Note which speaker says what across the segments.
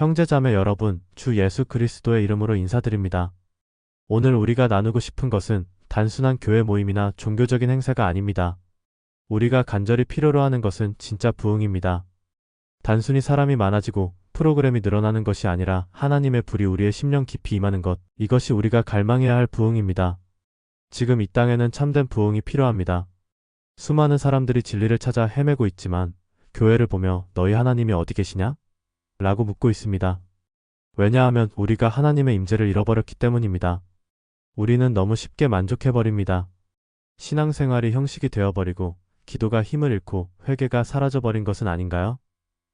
Speaker 1: 형제자매 여러분, 주 예수 그리스도의 이름으로 인사드립니다. 오늘 우리가 나누고 싶은 것은 단순한 교회 모임이나 종교적인 행사가 아닙니다. 우리가 간절히 필요로 하는 것은 진짜 부흥입니다. 단순히 사람이 많아지고 프로그램이 늘어나는 것이 아니라 하나님의 불이 우리의 심령 깊이 임하는 것, 이것이 우리가 갈망해야 할 부흥입니다. 지금 이 땅에는 참된 부흥이 필요합니다. 수많은 사람들이 진리를 찾아 헤매고 있지만 교회를 보며 너희 하나님이 어디 계시냐? 라고 묻고 있습니다. 왜냐하면 우리가 하나님의 임재를 잃어버렸기 때문입니다. 우리는 너무 쉽게 만족해버립니다. 신앙생활이 형식이 되어버리고 기도가 힘을 잃고 회개가 사라져버린 것은 아닌가요?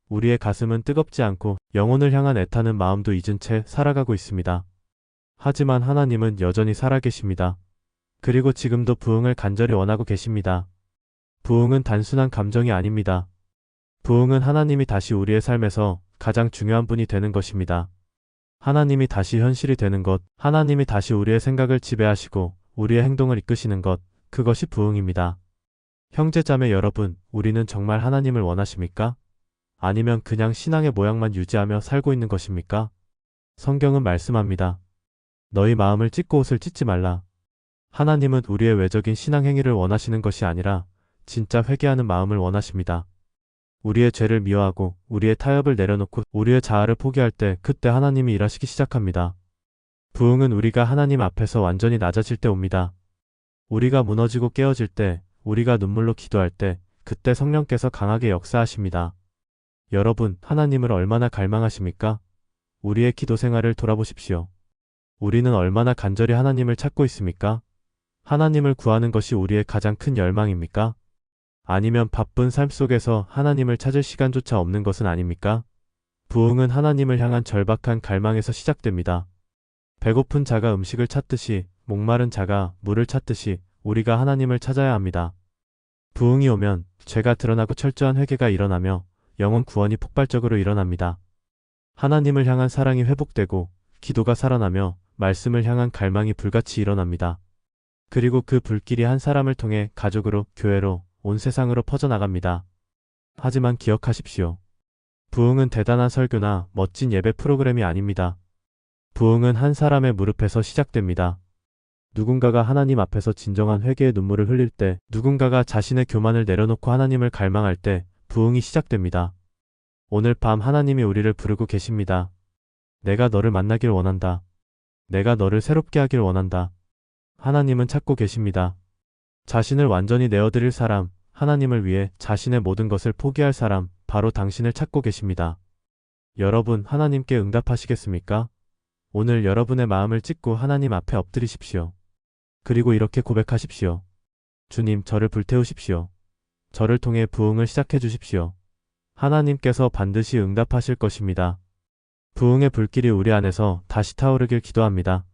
Speaker 1: 우리의 가슴은 뜨겁지 않고 영혼을 향한 애타는 마음도 잊은 채 살아가고 있습니다. 하지만 하나님은 여전히 살아계십니다. 그리고 지금도 부흥을 간절히 원하고 계십니다. 부흥은 단순한 감정이 아닙니다. 부흥은 하나님이 다시 우리의 삶에서 가장 중요한 분이 되는 것입니다. 하나님이 다시 현실이 되는 것, 하나님이 다시 우리의 생각을 지배하시고 우리의 행동을 이끄시는 것, 그것이 부흥입니다. 형제자매 여러분, 우리는 정말 하나님을 원하십니까? 아니면 그냥 신앙의 모양만 유지하며 살고 있는 것입니까? 성경은 말씀합니다. 너희 마음을 찢고 옷을 찢지 말라. 하나님은 우리의 외적인 신앙 행위를 원하시는 것이 아니라 진짜 회개하는 마음을 원하십니다. 우리의 죄를 미워하고 우리의 타협을 내려놓고 우리의 자아를 포기할 때 그때 하나님이 일하시기 시작합니다. 부흥은 우리가 하나님 앞에서 완전히 낮아질 때 옵니다. 우리가 무너지고 깨어질 때, 우리가 눈물로 기도할 때, 그때 성령께서 강하게 역사하십니다. 여러분, 하나님을 얼마나 갈망하십니까? 우리의 기도 생활을 돌아보십시오. 우리는 얼마나 간절히 하나님을 찾고 있습니까? 하나님을 구하는 것이 우리의 가장 큰 열망입니까? 아니면 바쁜 삶 속에서 하나님을 찾을 시간조차 없는 것은 아닙니까? 부흥은 하나님을 향한 절박한 갈망에서 시작됩니다. 배고픈 자가 음식을 찾듯이, 목마른 자가 물을 찾듯이 우리가 하나님을 찾아야 합니다. 부흥이 오면 죄가 드러나고 철저한 회개가 일어나며 영혼 구원이 폭발적으로 일어납니다. 하나님을 향한 사랑이 회복되고 기도가 살아나며 말씀을 향한 갈망이 불같이 일어납니다. 그리고 그 불길이 한 사람을 통해 가족으로, 교회로, 온 세상으로 퍼져나갑니다. 하지만 기억하십시오. 부흥은 대단한 설교나 멋진 예배 프로그램이 아닙니다. 부흥은 한 사람의 무릎에서 시작됩니다. 누군가가 하나님 앞에서 진정한 회개의 눈물을 흘릴 때, 누군가가 자신의 교만을 내려놓고 하나님을 갈망할 때 부흥이 시작됩니다. 오늘 밤 하나님이 우리를 부르고 계십니다. 내가 너를 만나길 원한다. 내가 너를 새롭게 하길 원한다. 하나님은 찾고 계십니다. 자신을 완전히 내어드릴 사람, 하나님을 위해 자신의 모든 것을 포기할 사람, 바로 당신을 찾고 계십니다. 여러분, 하나님께 응답하시겠습니까? 오늘 여러분의 마음을 찢고 하나님 앞에 엎드리십시오. 그리고 이렇게 고백하십시오. 주님, 저를 불태우십시오. 저를 통해 부흥을 시작해 주십시오. 하나님께서 반드시 응답하실 것입니다. 부흥의 불길이 우리 안에서 다시 타오르길 기도합니다.